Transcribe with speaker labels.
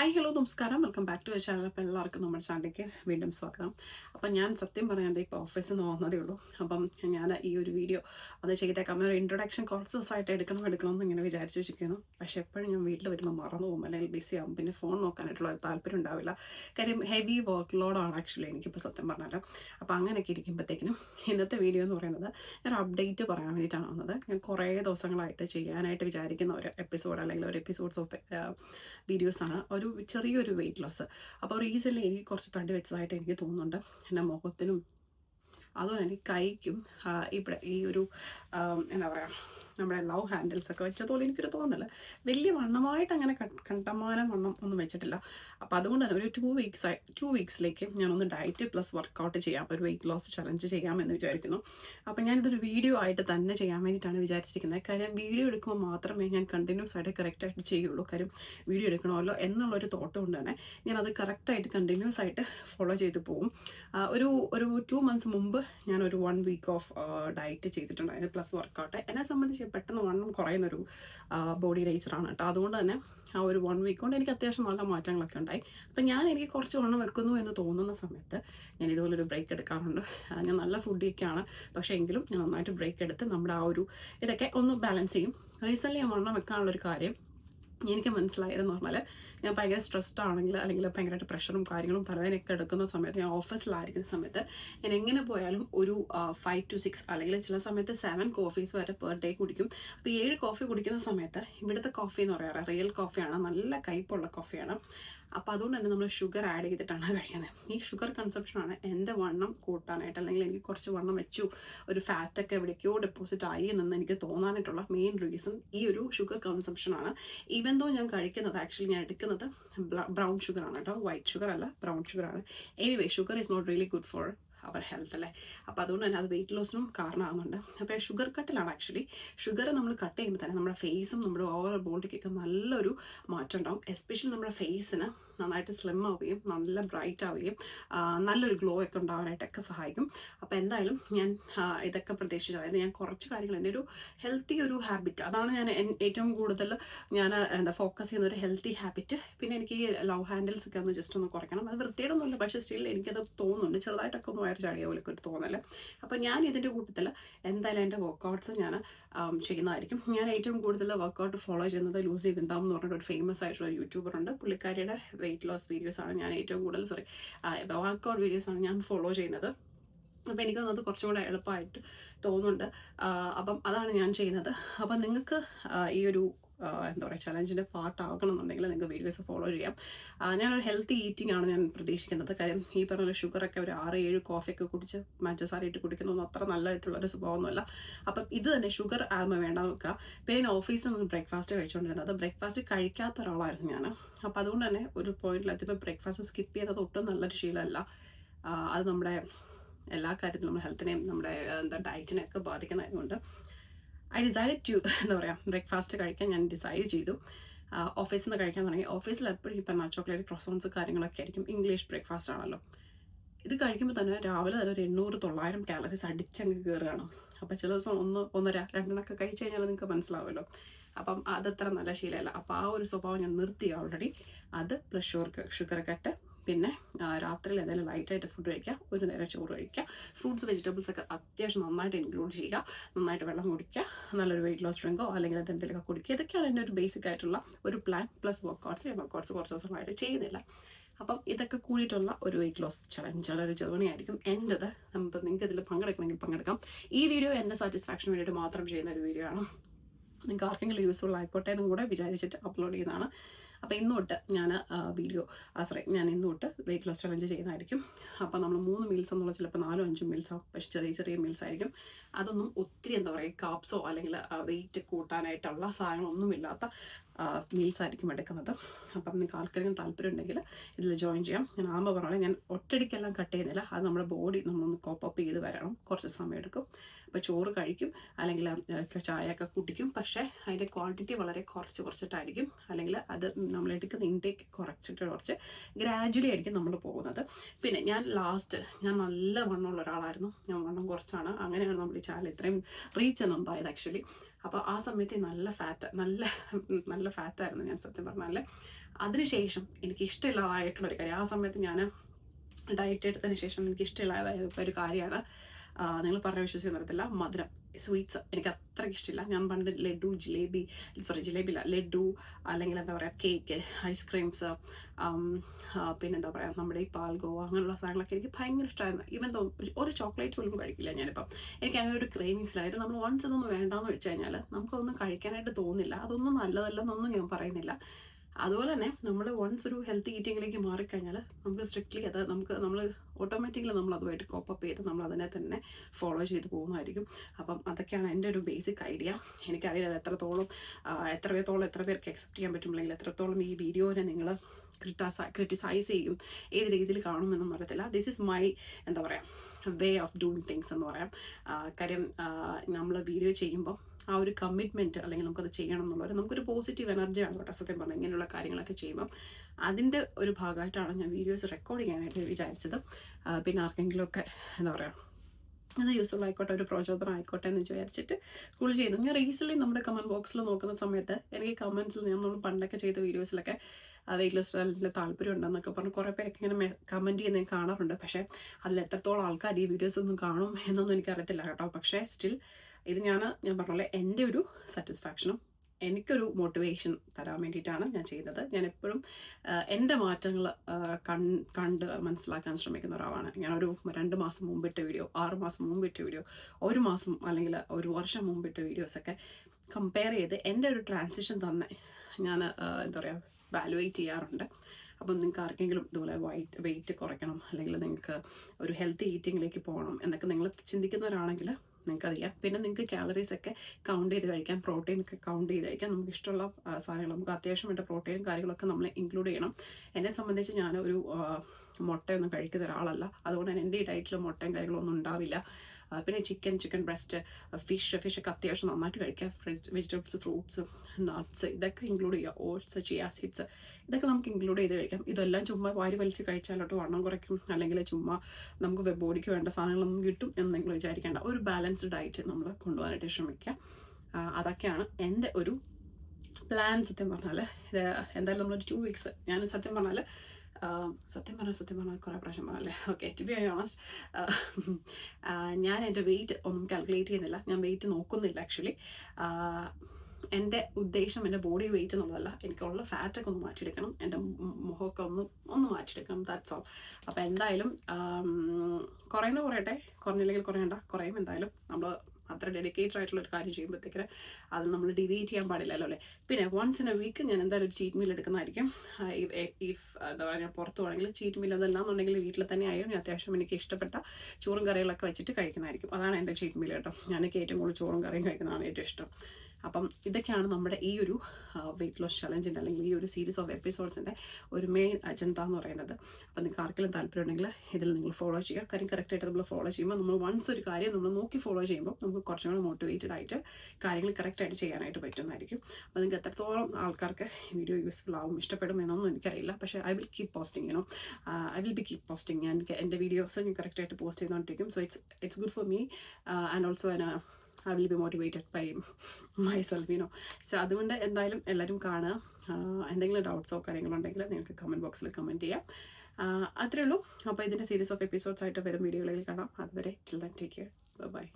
Speaker 1: Hi hello നമസ്കാരം. Welcome back to channel അപ്പോൾ എല്ലാവർക്കും നമ്മുടെ ചാനലിലേക്ക് വീണ്ടും സ്വാഗതം. അപ്പം ഞാൻ സത്യം പറയാൻ ഇപ്പോൾ ഓഫീസിൽ നിന്ന് പോകുന്നതേ ഉള്ളൂ. അപ്പം ഞാൻ ഈ ഒരു വീഡിയോ അത് ചെയ്തേക്കാം ഒരു ഇൻട്രൊഡക്ഷൻ കുറച്ച് ദിവസമായിട്ട് എടുക്കണം എടുക്കണം എന്ന് ഇങ്ങനെ വിചാരിച്ചു വെച്ചിരിക്കുന്നു. പക്ഷേ എപ്പോഴും ഞാൻ വീട്ടിൽ വരുമ്പോൾ മറന്നു പോകും. അല്ലെങ്കിൽ ബിസി ആകും പിന്നെ ഫോൺ നോക്കാനായിട്ടുള്ള താല്പര്യം ഉണ്ടാവില്ല. കാര്യം ഹെവി വർക്ക് ലോഡാണ് ആക്ച്വലി എനിക്കിപ്പോൾ സത്യം പറഞ്ഞാൽ അപ്പോൾ അങ്ങനെയൊക്കെ ഇരിക്കുമ്പോഴത്തേക്കിനും ഇന്നത്തെ വീഡിയോ എന്ന് പറയുന്നത് ഞാൻ അപ്ഡേറ്റ് പറയാൻ വേണ്ടിയിട്ടാണ് വന്നത്. ഞാൻ കുറേ ദിവസങ്ങളായിട്ട് ചെയ്യാനായിട്ട് വിചാരിക്കുന്ന ഒരു എപ്പിസോഡ് അല്ലെങ്കിൽ ഒരു എപ്പിസോഡ്സ് ഓഫ് വീഡിയോസാണ് ഒരു ചെറിയൊരു വെയിറ്റ് ലോസ് അപ്പോൾ റീസെന്റ് എനിക്ക് കുറച്ച് തടി വെച്ചതായിട്ട് എനിക്ക് തോന്നുന്നുണ്ട്. എന്റെ മുഖത്തിനും അതുപോലെ തന്നെ കൈക്കും ഇവിടെ ഈ ഒരു എന്താ പറയുക നമ്മുടെ ലവ് ഹാൻഡിൽസ് ഒക്കെ വെച്ചതുപോലെ എനിക്കൊരു തോന്നൽ. വലിയ വണ്ണമായിട്ട് അങ്ങനെ കണ്ടമാനം വണ്ണം ഒന്നും വെച്ചിട്ടില്ല. അപ്പോൾ അതുകൊണ്ട് തന്നെ ഒരു ടു വീക്സ് ടു വീക്സിലേക്ക് ഞാനൊന്ന് ഡയറ്റ് പ്ലസ് വർക്കൗട്ട് ചെയ്യാം ഒരു വെയിറ്റ് ലോസ് ചലഞ്ച് ചെയ്യാമെന്ന് വിചാരിക്കുന്നു. അപ്പോൾ ഞാനിതൊരു വീഡിയോ ആയിട്ട് തന്നെ ചെയ്യാൻ വേണ്ടിയിട്ടാണ് വിചാരിച്ചിരിക്കുന്നത്. കാര്യം വീഡിയോ എടുക്കുമ്പോൾ മാത്രമേ ഞാൻ കണ്ടിന്യൂസ് ആയിട്ട് കറക്റ്റായിട്ട് ചെയ്യുള്ളൂ. കാര്യം വീഡിയോ എടുക്കണമല്ലോ എന്നുള്ളൊരു തോട്ട് കൊണ്ട് തന്നെ ഞാനത് കറക്റ്റായിട്ട് കണ്ടിന്യൂസ് ആയിട്ട് ഫോളോ ചെയ്ത് പോകും ഒരു ഒരു ടു മന്ത്സ് മുമ്പ് ഞാൻ ഒരു വൺ വീക്ക് ഓഫ് ഡയറ്റ് ചെയ്തിട്ടുണ്ടായിരുന്നു പ്ലസ് വർക്കൗട്ട് എന്നെ സംബന്ധിച്ച് പെട്ടെന്ന് വണ്ണം കുറയുന്നൊരു ബോഡി നേച്ചറാണ് കേട്ടോ. അതുകൊണ്ട് തന്നെ ആ ഒരു വൺ വീക്ക് കൊണ്ട് എനിക്ക് അത്യാവശ്യം നല്ല മാറ്റങ്ങളൊക്കെ ഉണ്ടായി. അപ്പം ഞാൻ എനിക്ക് കുറച്ച് വണ്ണം വെക്കുന്നു എന്ന് തോന്നുന്ന സമയത്ത് ഞാൻ ഇതുപോലൊരു ബ്രേക്ക് എടുക്കാറുണ്ട്. ഞാൻ നല്ല ഫുഡൊക്കെയാണ് പക്ഷേ എങ്കിലും ഞാൻ നന്നായിട്ട് ബ്രേക്ക് എടുത്ത് നമ്മുടെ ആ ഒരു ഇതൊക്കെ ഒന്ന് ബാലൻസ് ചെയ്യും. റീസെന്റ്ലി ഞാൻ വണ്ണം വെക്കാനുള്ളൊരു കാര്യം എനിക്ക് മനസ്സിലായതെന്ന് പറഞ്ഞാൽ ഞാൻ ഭയങ്കര സ്ട്രെസ്ഡ് ആണെങ്കിൽ അല്ലെങ്കിൽ ഭയങ്കരമായിട്ട് പ്രഷറും കാര്യങ്ങളും തലവേനൊക്കെ എടുക്കുന്ന സമയത്ത് ഞാൻ ഓഫീസിലായിരിക്കുന്ന സമയത്ത് ഞാൻ എങ്ങനെ പോയാലും ഒരു ഫൈവ് ടു സിക്സ് അല്ലെങ്കിൽ ചില സമയത്ത് സെവൻ കോഫീസ് വരെ പെർ ഡേ കുടിക്കും. അപ്പോൾ ഏഴ് കോഫി കുടിക്കുന്ന സമയത്ത് ഇവിടുത്തെ കോഫി എന്ന് പറയാറ് റിയൽ കോഫിയാണ് നല്ല കയ്പുള്ള കോഫിയാണ് അപ്പോൾ അതുകൊണ്ട് തന്നെ നമ്മൾ ഷുഗർ ആഡ് ചെയ്തിട്ടാണ് കഴിക്കുന്നത്. ഈ ഷുഗർ കൺസപ്ഷനാണ് എന്റെ വണ്ണം കൂട്ടാനായിട്ട് അല്ലെങ്കിൽ എനിക്ക് കുറച്ച് വണ്ണം വെച്ചു ഒരു ഫാറ്റൊക്കെ എവിടേക്കോ ഡെപ്പോസിറ്റ് ആയി എന്നെന്ന് എനിക്ക് തോന്നാനായിട്ടുള്ള മെയിൻ റീസൺ ഈ ഒരു ഷുഗർ കൺസെപ്ഷനാണ് ഈവൻ ദോ ഞാൻ കഴിക്കുന്നത് ആക്ച്വലി ഞാൻ എടുക്കുന്നത് ബ്രൗൺ ഷുഗർ ആണ് കേട്ടോ. വൈറ്റ് ഷുഗർ അല്ല ബ്രൗൺ ഷുഗർ ആണ്. Anyway sugar is not really good for our health അല്ലേ? അപ്പോൾ അതുകൊണ്ട് തന്നെ അത് വെയിറ്റ് ലോസിനും കാരണമാകുന്നുണ്ട് അപ്പോൾ ഷുഗർ കട്ടിലാണ് ആക്ച്വലി ഷുഗർ നമ്മൾ കട്ട് ചെയ്യുമ്പോൾ തന്നെ നമ്മുടെ ഫേസും നമ്മുടെ ഓവർ ബോഡിക്കൊക്കെ നല്ലൊരു മാറ്റം ഉണ്ടാവും. എസ്പെഷ്യലി നമ്മുടെ ഫേസിന് നന്നായിട്ട് സ്ലിം ആവുകയും നല്ല ബ്രൈറ്റ് ആവുകയും നല്ലൊരു ഗ്ലോ ഒക്കെ ഉണ്ടാകാനായിട്ടൊക്കെ സഹായിക്കും. അപ്പോൾ എന്തായാലും ഞാൻ ഇതൊക്കെ പ്രതീക്ഷിച്ചു. അതായത് ഞാൻ കുറച്ച് കാര്യങ്ങൾ എന്റെ ഒരു ഹെൽത്തി ഒരു ഹാബിറ്റ് അതാണ് ഞാൻ ഏറ്റവും കൂടുതൽ ഞാൻ എന്താ ഫോക്കസ് ചെയ്യുന്ന ഒരു ഹെൽത്തി ഹാബിറ്റ് പിന്നെ എനിക്ക് ഈ ലവ് ഹാൻഡിൽസ് ഒക്കെ ഒന്ന് ജസ്റ്റ് ഒന്ന് കുറയ്ക്കണം. അത് വൃത്തിയോടൊന്നുമില്ല പക്ഷേ സ്റ്റിൽ എനിക്കത് തോന്നുന്നുണ്ട്. ചെറുതായിട്ടൊക്കെ ഒന്ന് വയറ് ചാടിയ പോലെ ഒരു തോന്നൽ. അപ്പോൾ ഞാൻ ഇതിന്റെ കൂട്ടത്തിൽ എന്തായാലും എന്റെ വർക്കൗട്ട്സ് ഞാൻ ചെയ്യുന്നതായിരിക്കും. ഞാൻ ഏറ്റവും കൂടുതൽ വർക്കൗട്ട് ഫോളോ ചെയ്യുന്നത് ലൂസി വിന്താം എന്ന് പറഞ്ഞിട്ട് ഒരു ഫേമസ് ആയിട്ടുള്ള യൂട്യൂബർ ഉണ്ട്. പുള്ളിക്കാരിയുടെ വെയിറ്റ് ലോസ് വീഡിയോസ് ആണ് ഞാൻ ഏറ്റവും കൂടുതൽ സോറി വർക്കൗട്ട് വീഡിയോസ് ആണ് ഞാൻ ഫോളോ ചെയ്യുന്നത്. അപ്പോൾ എനിക്ക് അത് കുറച്ചും കൂടെ എളുപ്പമായിട്ട് തോന്നുന്നുണ്ട്. അപ്പം അതാണ് ഞാൻ ചെയ്യുന്നത്. അപ്പം നിങ്ങൾക്ക് ഈ ഒരു എന്താ പറയുക ചലഞ്ചിന്റെ പാർട്ട് ആകണമെന്നുണ്ടെങ്കിൽ നിങ്ങൾക്ക് വീഡിയോസ് ഫോളോ ചെയ്യാം. ഞാനൊരു ഹെൽത്തി ഈറ്റിംഗ് ആണ് ഞാൻ പ്രതീക്ഷിക്കുന്നത്. കാര്യം ഈ പറഞ്ഞ ഷുഗറൊക്കെ ഒരു ആറ് ഏഴ് കോഫിയൊക്കെ കുടിച്ച് പഞ്ചസാര ഇട്ട് കുടിക്കുന്നതൊന്നും അത്ര നല്ലതായിട്ടുള്ളൊരു സ്വഭാവമൊന്നുമല്ല. അപ്പം ഇത് തന്നെ ഷുഗർ ആകുമ്പോൾ വേണ്ട നോക്കുക. പിന്നെ ഞാൻ ഓഫീസിൽ നിന്ന് ബ്രേക്ക്ഫാസ്റ്റ് കഴിച്ചുകൊണ്ടിരുന്നത് ബ്രേക്ക്ഫാസ്റ്റ് കഴിക്കാത്ത ഒരാളായിരുന്നു ഞാൻ. അപ്പോൾ അതുകൊണ്ട് തന്നെ ഒരു പോയിന്റിലെത്തിയപ്പോൾ ബ്രേക്ക്ഫാസ്റ്റ് സ്കിപ്പ് ചെയ്യുന്നത് ഒട്ടും നല്ലൊരു ശീലമല്ല. അത് നമ്മുടെ എല്ലാ കാര്യത്തിലും നമ്മുടെ ഹെൽത്തിനെയും നമ്മുടെ എന്താ ഡയറ്റിനെയൊക്കെ ബാധിക്കുന്നതായതുകൊണ്ട്. ഐ ഡിസൈഡ് ടു എന്താ പറയുക ബ്രേക്ക്ഫാസ്റ്റ് കഴിക്കാൻ ഞാൻ ഡിസൈഡ് ചെയ്തു. ഓഫീസിൽ നിന്ന് കഴിക്കാൻ തുടങ്ങി. ഓഫീസിൽ എപ്പോഴും ഈ പറഞ്ഞ ചോക്ലേറ്റ് ക്രോസോൺസ് കാര്യങ്ങളൊക്കെ ആയിരിക്കും ഇംഗ്ലീഷ് ബ്രേക്ക്ഫാസ്റ്റ് ആണല്ലോ. ഇത് കഴിക്കുമ്പോൾ തന്നെ രാവിലെ തന്നെ ഒരു എണ്ണൂറ് തൊള്ളായിരം കാലറീസ് അടിച്ചങ്ങ് കയറുകയാണ് അപ്പോൾ ചില ദിവസം ഒന്ന് ഒന്നര രണ്ടെണ്ണമൊക്കെ കഴിച്ചു കഴിഞ്ഞാൽ നിങ്ങൾക്ക് മനസ്സിലാവുമല്ലോ. അപ്പം അതത്ര നല്ല ശീലമല്ല. അപ്പോൾ ആ ഒരു സ്വഭാവം ഞാൻ നിർത്തി ഓൾറെഡി അത് പ്രഷർക്ക് ഷുഗർ കട്ട് പിന്നെ രാത്രിയിൽ എന്തെങ്കിലും ലൈറ്റായിട്ട് ഫുഡ് കഴിക്കുക ഒരു നേരം ചോറ് കഴിക്കുക. ഫ്രൂട്ട്സ് വെജിറ്റബിൾസ് ഒക്കെ അത്യാവശ്യം നന്നായിട്ട് ഇൻക്ലൂഡ് ചെയ്യുക. നന്നായിട്ട് വെള്ളം കുടിക്കുക. നല്ലൊരു വെയിറ്റ് ലോസ് ഡ്രിങ്കോ അല്ലെങ്കിൽ എന്തെങ്കിലുമൊക്കെ കുടിക്കുക. ഇതൊക്കെയാണ് എന്റെ ഒരു ബേസിക് ആയിട്ടുള്ള ഒരു പ്ലാൻ പ്ലസ് വർക്കൗട്ട്സ് ഞാൻ വർക്കൗട്ട്സ് കുറച്ച് ദിവസമായിട്ട് ചെയ്യുന്നില്ല. അപ്പം ഇതൊക്കെ കൂടിയിട്ടുള്ള ഒരു വെയിറ്റ് ലോസ് ചലഞ്ച് ഒരു ജേർണി ആയിരിക്കും എന്റെത്. നമുക്ക് നിങ്ങൾക്ക് ഇതിൽ പങ്കെടുക്കണമെങ്കിൽ പങ്കെടുക്കാം. ഈ വീഡിയോ എന്റെ സാറ്റിസ്ഫാക്ഷന് വേണ്ടിയിട്ട് മാത്രം ചെയ്യുന്ന ഒരു വീഡിയോ ആണ്. നിങ്ങൾക്ക് ആർക്കെങ്കിലും യൂസ്ഫുൾ ആയിക്കോട്ടെ എന്നും കൂടെ വിചാരിച്ചിട്ട് അപ്ലോഡ് ചെയ്യുന്നതാണ്. അപ്പോൾ ഇന്ന് തൊട്ട് ഞാൻ വീഡിയോ സോറി ഞാൻ ഇന്ന് തൊട്ട് വെയിറ്റ് ലോസ് ചലഞ്ച് ചെയ്യുന്നതായിരിക്കും. അപ്പോൾ നമ്മൾ മൂന്ന് മീൽസ് എന്നുള്ള ചിലപ്പോൾ നാലോ അഞ്ചോ മീൽസോ പക്ഷേ ചെറിയ ചെറിയ മീൽസ് ആയിരിക്കും. അതൊന്നും ഒത്തിരി എന്താ പറയുക കാപ്സോ അല്ലെങ്കിൽ വെയിറ്റ് കൂട്ടാനായിട്ടുള്ള സാധനങ്ങളൊന്നും ഇല്ലാത്ത മീൽസ് ആയിരിക്കും എടുക്കുന്നത്. അപ്പം നിങ്ങൾക്ക് ആൾക്കാർക്കും താല്പര്യം ഉണ്ടെങ്കിൽ ഇതിൽ ജോയിൻ ചെയ്യാം. ഞാൻ ആകുമ്പോൾ പറഞ്ഞാൽ ഞാൻ ഒറ്റടിക്കെല്ലാം കട്ട് ചെയ്യുന്നില്ല. അത് നമ്മുടെ ബോഡി നമ്മളൊന്ന് കോപ്പപ്പ് ചെയ്ത് വരണം. കുറച്ച് സമയം എടുക്കും. അപ്പോൾ ചോറ് കഴിക്കും അല്ലെങ്കിൽ ചായ ചായയൊക്കെ കുടിക്കും. പക്ഷേ അതിന്റെ ക്വാണ്ടിറ്റി വളരെ കുറച്ച് കുറച്ചിട്ടായിരിക്കും. അല്ലെങ്കിൽ അത് നമ്മൾ എടുക്കുന്ന ഇൻടേക്ക് കുറച്ചിട്ട് കുറച്ച് ഗ്രാജുവലി ആയിരിക്കും നമ്മൾ പോകുന്നത്. പിന്നെ ഞാൻ ലാസ്റ്റ് ഞാൻ നല്ല വണ്ണമുള്ള ഒരാളായിരുന്നു. ഞാൻ വണ്ണം കുറച്ചാണ്. അങ്ങനെയാണ് നമ്മൾ ഈ ചാനൽ ഇത്രയും റീച്ച് എന്നുണ്ടായത് ആക്ച്വലി അപ്പോൾ ആ സമയത്ത് നല്ല ഫാറ്റ് നല്ല നല്ല ഫാറ്റായിരുന്നു ഞാൻ സത്യം പറഞ്ഞാൽ അതിനുശേഷം എനിക്ക് ഇഷ്ടമില്ലാതായിട്ടുള്ള ഒരു കാര്യം. ആ സമയത്ത് ഞാൻ ഡയറ്റ് എടുത്തതിന് ശേഷം എനിക്ക് ഇഷ്ടമില്ലാതായ ഒരു കാര്യമാണ് നിങ്ങൾ പറഞ്ഞ വിശ്വസിക്കാൻ നടത്തില്ല മധുരം സ്വീറ്റ്സ് എനിക്ക് അത്രയ്ക്ക് ഇഷ്ടമില്ല. ഞാൻ പണ്ട് ലഡു ജിലേബി സോറി ജിലേബി അല്ല ലഡു അല്ലെങ്കിൽ എന്താ പറയുക കേക്ക് ഐസ്ക്രീംസ് പിന്നെന്താ പറയുക നമ്മുടെ ഈ പാൽഗോവ അങ്ങനെയുള്ള സാധനങ്ങളൊക്കെ എനിക്ക് ഭയങ്കര ഇഷ്ടമായിരുന്നു ഈവൻ തോ ഒരു ചോക്ലേറ്റ് പോലും കഴിക്കില്ല ഞാനിപ്പം. എനിക്ക് അങ്ങനെ ഒരു ക്രേവിങ്സിലായിരുന്നു നമ്മൾ വൺസ് ഇതൊന്നും വേണ്ടാന്ന് വെച്ച് കഴിഞ്ഞാൽ നമുക്കൊന്നും കഴിക്കാനായിട്ട് തോന്നില്ല. അതൊന്നും നല്ലതല്ലെന്നൊന്നും ഞാൻ പറയുന്നില്ല. അതുപോലെ തന്നെ നമ്മൾ വൺസ് ഒരു ഹെൽത്തി ഈറ്റിങ്ങിലേക്ക് മാറിക്കഴിഞ്ഞാൽ നമുക്ക് സ്ട്രിക്ട്ലി അത് നമുക്ക് നമ്മൾ ഓട്ടോമാറ്റിക്കലി നമ്മൾ അതുമായിട്ട് കോപ്പപ്പ് ചെയ്ത് നമ്മൾ അതിനെ തന്നെ ഫോളോ ചെയ്ത് പോകുന്നതായിരിക്കും. അപ്പം അതൊക്കെയാണ് എന്റെ ഒരു ബേസിക് ഐഡിയ എനിക്കറിയാം എത്രത്തോളം എത്ര പേർത്തോളം എത്ര പേർക്ക് അക്സെപ്റ്റ് ചെയ്യാൻ പറ്റും അല്ലെങ്കിൽ എത്രത്തോളം ഈ വീഡിയോനെ നിങ്ങൾ ക്രിട്ടാസ ക്രിറ്റിസൈസ് ചെയ്യും ഏത് രീതിയിൽ കാണുമെന്നൊന്നും അറിയത്തില്ല. ദിസ് ഈസ് മൈ എന്താ പറയുക വേ ഓഫ് ഡൂയിങ് തിങ്സ് എന്ന് പറയാം. കാര്യം നമ്മൾ വീഡിയോ ചെയ്യുമ്പോൾ ആ ഒരു കമ്മിറ്റ്മെന്റ് അല്ലെങ്കിൽ നമുക്കത് ചെയ്യണം എന്നുള്ളൊരു നമുക്കൊരു പോസിറ്റീവ് എനർജി ആണ് കേട്ടോ സത്യം പറഞ്ഞാൽ ഇങ്ങനെയുള്ള കാര്യങ്ങളൊക്കെ ചെയ്യുമ്പം. അതിന്റെ ഒരു ഭാഗമായിട്ടാണ് ഞാൻ വീഡിയോസ് റെക്കോർഡ് ചെയ്യാനായിട്ട് വിചാരിച്ചത്. പിന്നെ ആർക്കെങ്കിലുമൊക്കെ എന്താ പറയുക അത് യൂസ്ഫുൾ ആയിക്കോട്ടെ ഒരു പ്രചോദനം ആയിക്കോട്ടെ എന്ന് വിചാരിച്ചിട്ട് കൂൾ ചെയ്യുന്നു. ഞാൻ റീസെന്റ്ലി നമ്മുടെ കമന്റ് ബോക്സിൽ നോക്കുന്ന സമയത്ത് എനിക്ക് കമൻസിൽ ഞാൻ നമ്മൾ പണ്ടൊക്കെ ചെയ്ത വീഡിയോസിലൊക്കെ വെയിറ്റ് ലോസ് ചാലഞ്ചിൽ താല്പര്യം ഉണ്ടെന്നൊക്കെ പറഞ്ഞ് കുറേ പേരൊക്കെ ഇങ്ങനെ കമന്റ് ചെയ്യുന്നത് കാണാറുണ്ട്. പക്ഷേ അതിൽ എത്രത്തോളം ആൾക്കാർ ഈ വീഡിയോസ് ഒന്നും കാണും എന്നൊന്നും എനിക്കറിയത്തില്ല കേട്ടോ. പക്ഷേ സ്റ്റിൽ ഇത് ഞാൻ ഞാൻ പറഞ്ഞ എന്റെ ഒരു സാറ്റിസ്ഫാക്ഷനും എനിക്കൊരു മോട്ടിവേഷൻ തരാൻ വേണ്ടിയിട്ടാണ് ഞാൻ ചെയ്യുന്നത്. ഞാൻ എപ്പോഴും എന്റെ മാറ്റങ്ങൾ കണ്ട് മനസ്സിലാക്കാൻ ശ്രമിക്കുന്ന ഒരാളാണ്. ഞാനൊരു രണ്ട് മാസം മുമ്പിട്ട വീഡിയോ ആറ് മാസം മുമ്പിട്ട വീഡിയോ ഒരു മാസം അല്ലെങ്കിൽ ഒരു വർഷം മുമ്പിട്ട വീഡിയോസൊക്കെ കമ്പയർ ചെയ്ത് എന്റെ ഒരു ട്രാൻസിഷൻ തന്നെ ഞാൻ എന്താ പറയുക വാലുവേറ്റ് ചെയ്യാറുണ്ട്. അപ്പം നിങ്ങൾക്ക് ആർക്കെങ്കിലും ഇതുപോലെ വൈറ്റ് വെയിറ്റ് കുറയ്ക്കണം അല്ലെങ്കിൽ നിങ്ങൾക്ക് ഒരു ഹെൽത്തി ഈറ്റിങ്ങിലേക്ക് പോകണം എന്നൊക്കെ നിങ്ങൾ ചിന്തിക്കുന്നവരാണെങ്കിൽ നിങ്ങൾക്കറിയാം. പിന്നെ നിങ്ങൾക്ക് കാലറീസ് ഒക്കെ കൗണ്ട് ചെയ്ത് കഴിക്കാം. പ്രോട്ടീൻ ഒക്കെ കൗണ്ട് ചെയ്ത് കഴിക്കാം. നമുക്ക് ഇഷ്ടമുള്ള സാധനങ്ങൾ നമുക്ക് അത്യാവശ്യം വേണ്ട പ്രോട്ടീനും കാര്യങ്ങളൊക്കെ നമ്മൾ ഇൻക്ലൂഡ് ചെയ്യണം. എന്നെ സംബന്ധിച്ച് ഞാൻ ഒരു മുട്ടയൊന്നും കഴിക്കുന്ന ഒരാളല്ല. അതുകൊണ്ട് തന്നെ എന്റെ ഈ ഡയറ്റിൽ മുട്ടയും കാര്യങ്ങളൊന്നും ഉണ്ടാവില്ല. പിന്നെ ചിക്കൻ ചിക്കൻ ബ്രസ്റ്റ് ഫിഷ് ഫിഷൊക്കെ അത്യാവശ്യം നന്നായിട്ട് കഴിക്കാം. വെജിറ്റബിൾസ് ഫ്രൂട്ട്സ് നട്ട്സ് ഇതൊക്കെ ഇൻക്ലൂഡ് ചെയ്യുക ഓട്സ് ചിയാ സീഡ്സ് ഇതൊക്കെ നമുക്ക് ഇൻക്ലൂഡ് ചെയ്ത് കഴിക്കാം. ഇതെല്ലാം ചുമ്മാ വാരി വലിച്ച് കഴിച്ചാലോട്ട് വണ്ണം കുറയ്ക്കും. അല്ലെങ്കിൽ ചുമ്മാ നമുക്ക് ബോഡിക്ക് വേണ്ട സാധനങ്ങളൊന്നും കിട്ടും എന്ന് നിങ്ങൾ വിചാരിക്കേണ്ട. ഒരു ബാലൻസ്ഡ് ഡയറ്റ് നമ്മൾ കൊണ്ടുപോകാനായിട്ട് ശ്രമിക്കുക അതൊക്കെയാണ് എന്റെ ഒരു പ്ലാൻ സത്യം പറഞ്ഞാൽ ഇത് എന്തായാലും നമ്മളൊരു ടു വീക്സ് ഞാൻ സത്യം പറഞ്ഞാൽ സത്യം പറഞ്ഞാൽ സത്യം പറഞ്ഞാൽ കുറേ പ്രാവശ്യം പറഞ്ഞല്ലേ? ഓക്കെ ടു ബി ഓണസ്റ്റ് ഞാൻ എന്റെ വെയിറ്റ് ഒന്നും കാൽക്കുലേറ്റ് ചെയ്യുന്നില്ല. ഞാൻ വെയിറ്റ് നോക്കുന്നില്ല ആക്ച്വലി എന്റെ ഉദ്ദേശം എന്റെ ബോഡി വെയിറ്റ് എന്നുള്ളതല്ല. എനിക്കുള്ള ഫാറ്റൊക്കെ ഒന്ന് മാറ്റിയെടുക്കണം. എന്റെ മുഖമൊക്കെ ഒന്ന് ഒന്ന് മാറ്റിയെടുക്കണം ദാറ്റ്സ് ഓൾ അപ്പോൾ എന്തായാലും കുറയുന്ന കുറയട്ടെ? കുറഞ്ഞില്ലെങ്കിൽ കുറയണ്ട. കുറയും എന്തായാലും. നമ്മൾ അത്ര ഡെഡിക്കേറ്റഡ് ആയിട്ടുള്ള ഒരു കാര്യം ചെയ്യുമ്പോഴത്തേക്കിന് അത് നമ്മൾ ഡിവൈറ്റ് ചെയ്യാൻ പാടില്ലല്ലോ അല്ലേ? പിന്നെ വൺസ് ഇൻ എ വീക്ക് ഞാൻ എന്തായാലും ഒരു ചീറ്റ് മീൽ എടുക്കുന്നതായിരിക്കും. ഇഫ് എന്താ പറയുക പുറത്ത് പോകണമെങ്കിൽ ചീറ്റ് മീൽ അതല്ലാന്നുണ്ടെങ്കിൽ വീട്ടിൽ തന്നെ ആയാലും അത്യാവശ്യം എനിക്ക് ഇഷ്ടപ്പെട്ട ചോറും കറികളൊക്കെ വെച്ചിട്ട് കഴിക്കുന്നതായിരിക്കും. അതാണ് എന്റെ ചീറ്റ് മീൽ കേട്ടോ. ഞാനൊക്കെ ഏറ്റവും കൂടുതൽ ചോറും കറിയും കഴിക്കുന്നതാണ് ഏറ്റവും ഇഷ്ടം. അപ്പം ഇതൊക്കെയാണ് നമ്മുടെ ഈ ഒരു വെയിറ്റ് ലോസ് ചലഞ്ചിന്റെ അല്ലെങ്കിൽ ഈ ഒരു സീരീസ് ഓഫ് എപ്പിസോഡ്സിന്റെ ഒരു മെയിൻ അജണ്ട എന്ന് പറയുന്നത്. അപ്പം നിങ്ങൾക്ക് ആർക്കെങ്കിലും താല്പര്യം ഉണ്ടെങ്കിൽ ഇതിൽ നിങ്ങൾ ഫോളോ ചെയ്യുക. കാര്യം കറക്റ്റായിട്ട് നമ്മൾ ഫോളോ ചെയ്യുമ്പോൾ നമ്മൾ വൺസ് ഒരു കാര്യം നമ്മൾ നോക്കി ഫോളോ ചെയ്യുമ്പോൾ നമുക്ക് കുറച്ചും കൂടെ മോട്ടിവേറ്റഡ് ആയിട്ട് കാര്യങ്ങൾ കറക്റ്റായിട്ട് ചെയ്യാനായിട്ട് പറ്റുന്നതായിരിക്കും. അപ്പോൾ നിങ്ങൾക്ക് എത്രത്തോളം ആൾക്കാർക്ക് വീഡിയോ യൂസ്ഫുൾ ആവും ഇഷ്ടപ്പെടും എന്നൊന്നും എനിക്കറിയില്ല. പക്ഷേ I will keep posting you know I will be keep posting ഞാൻ എന്റെ വീഡിയോസ് ഞാൻ കറക്റ്റായിട്ട് പോസ്റ്റ് ചെയ്തുകൊണ്ടിരിക്കും. So it's it's good for me and also I will be motivated by myself you know so അതുകൊണ്ട് എന്തായാലും എല്ലാവരും കാണുക. എന്തെങ്കിലും ഡൗട്ട്സോ കാര്യങ്ങളോ ഉണ്ടെങ്കിൽ നിങ്ങൾക്ക് കമന്റ് ബോക്സിൽ കമന്റ് ചെയ്യാം. അത്രേ ഉള്ളൂ. അപ്പോൾ ഇതിന്റെ സീരീസ് ഓഫ് എപ്പിസോഡ്സ് ആയിട്ട് വരും. വീഡിയോകളിൽ കാണാം. അതുവരെ till then take care bye